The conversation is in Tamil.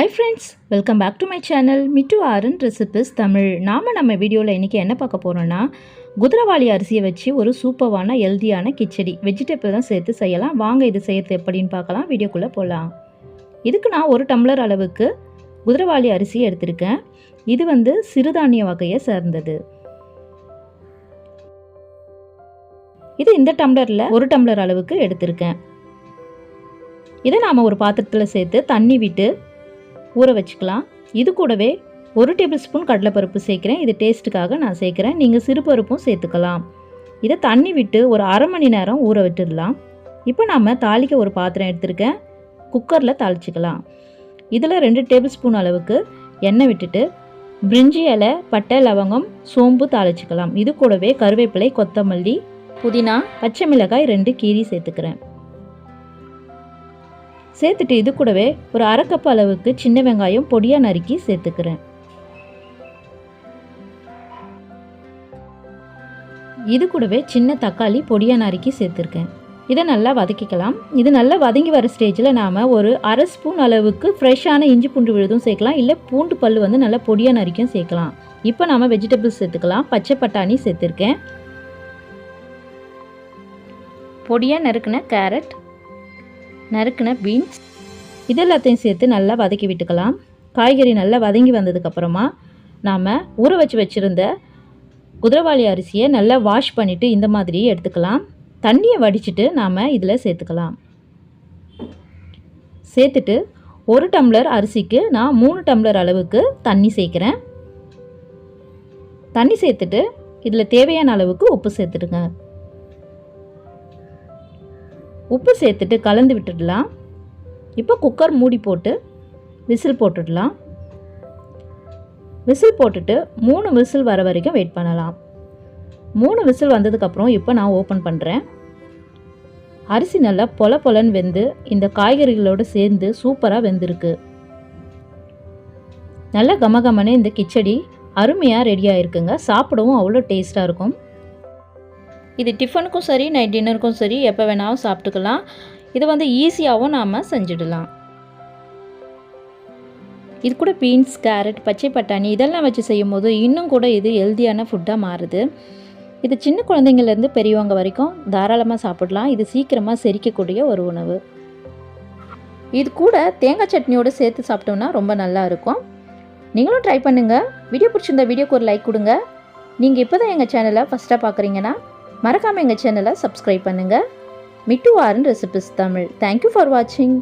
Hi friends welcome back to my channel Mittu Aaran recipes Tamil நாம் நம்ம வீடியோவில் இன்றைக்கி என்ன பார்க்க போகிறோன்னா குதிரவாளி அரிசியை வச்சு ஒரு சூப்பரான ஹெல்தியான கிச்சடி வெஜிடபிள் தான் சேர்த்து செய்யலாம். வாங்க இது செய்கிறது எப்படின்னு பார்க்கலாம். வீடியோக்குள்ளே போகலாம் இதுக்கு நான் ஒரு டம்ளர் அளவுக்கு குதிரவாளி அரிசி எடுத்திருக்கேன். இது வந்து சிறுதானிய வகையை சேர்ந்தது. இது இந்த டம்ளரில் ஒரு டம்ளர் அளவுக்கு எடுத்திருக்கேன். இதை நாம் ஒரு பாத்திரத்தில் சேர்த்து தண்ணி விட்டு ஊற வச்சுக்கலாம். இது கூடவே ஒரு டேபிள் ஸ்பூன் கடலைப்பருப்பு சேர்க்குறேன். இது டேஸ்ட்டுக்காக நான் சேர்க்குறேன். நீங்கள் சிறுபருப்பும் சேர்த்துக்கலாம். இதை தண்ணி விட்டு ஒரு அரை மணி நேரம் ஊற விட்டுடலாம். இப்போ நாம் தாளிக்க ஒரு பாத்திரம் எடுத்திருக்கேன். குக்கரில் தாளிச்சிக்கலாம். இதில் ரெண்டு டேபிள் ஸ்பூன் அளவுக்கு எண்ணெய் விட்டுட்டு பிரிஞ்சி இலை பட்டை லவங்கம் சோம்பு தாளிச்சிக்கலாம். இது கூடவே கருவேப்பிலை கொத்தமல்லி புதினா பச்சை மிளகாய் ரெண்டு கீரி சேர்த்துக்கிறேன். சேர்த்துட்டு இது கூடவே ஒரு அரைக்கப் அளவுக்கு சின்ன வெங்காயம் பொடியாக நறுக்கி சேர்த்துக்கிறேன். இது கூடவே சின்ன தக்காளி பொடியாக நறுக்கி சேர்த்துருக்கேன். இதை நல்லா வதக்கிக்கலாம். இது நல்லா வதங்கி வர ஸ்டேஜில் நாம் ஒரு அரை ஸ்பூன் அளவுக்கு ஃப்ரெஷ்ஷான இஞ்சி பூண்டு விழுதும் சேர்க்கலாம். இல்லை பூண்டு பல் வந்து நல்லா பொடியாக நறுக்கியும் சேர்க்கலாம். இப்போ நாம் வெஜிடபிள்ஸ் சேர்த்துக்கலாம். பச்சை பட்டாணி சேர்த்துருக்கேன். பொடியாக நறுக்கின கேரட் நறுக்கின பீன்ஸ் இது எல்லாத்தையும் சேர்த்து நல்லா வதக்கி விட்டுக்கலாம். காய்கறி நல்லா வதங்கி வந்ததுக்கப்புறமா நாம் ஊற வச்சு வச்சுருந்த குதிரவாளி அரிசியை நல்லா வாஷ் பண்ணிவிட்டு இந்த மாதிரி எடுத்துக்கலாம். தண்ணியை வடிச்சிட்டு நாம் இதில் சேர்த்துக்கலாம். சேர்த்துட்டு ஒரு டம்ளர் அரிசிக்கு நான் மூணு டம்ளர் அளவுக்கு தண்ணி சேர்க்குறேன். தண்ணி சேர்த்துட்டு இதில் தேவையான அளவுக்கு உப்பு சேர்த்துடுங்க. உப்பு சேர்த்துட்டு கலந்து விட்டுடலாம். இப்போ குக்கர் மூடி போட்டு விசில் போட்டுடலாம். விசில் போட்டுட்டு மூணு விசில் வர வரைக்கும் வெயிட் பண்ணலாம். மூணு விசில் வந்ததுக்கப்புறம் இப்போ நான் ஓப்பன் பண்ணுறேன் அரிசி நல்லா பொல பொலன்னு வெந்து இந்த காய்கறிகளோடு சேர்ந்து சூப்பராக வெந்திருக்கு. நல்ல கமகமனே இந்த கிச்சடி அருமையாக ரெடி ஆகிருக்குங்க சாப்பிடவும் அவ்வளோ டேஸ்ட்டாக இருக்கும். இது டிஃபனுக்கும் சரி நைட் டின்னருக்கும் சரி எப்போ வேணாலும் சாப்பிட்டுக்கலாம். இதை வந்து ஈஸியாகவும் நாம் செஞ்சிடலாம். இது கூட பீன்ஸ் கேரட் பச்சை பட்டாணி இதெல்லாம் வச்சு செய்யும் போது இன்னும் கூட இது ஹெல்த்தியான ஃபுட்டாக மாறுது. இது சின்ன குழந்தைங்கள்லேருந்து பெரியவங்க வரைக்கும் தாராளமாக சாப்பிடலாம். இது சீக்கிரமாக செரிக்கக்கூடிய ஒரு உணவு. இது கூட தேங்காய் சட்னியோடு சேர்த்து சாப்பிட்டோம்னா ரொம்ப நல்லா இருக்கும். நீங்களும் ட்ரை பண்ணுங்கள் வீடியோ பிடிச்சிருந்த வீடியோக்கு ஒரு லைக் கொடுங்க. நீங்கள் இப்போ தான் எங்கள் சேனலை ஃபஸ்ட்டாக பார்க்குறீங்கன்னா மறக்காமல் எங்கள் சேனலை சப்ஸ்கிரைப் பண்ணுங்கள் Mittu Aaran recipes Tamil thank you for வாட்சிங்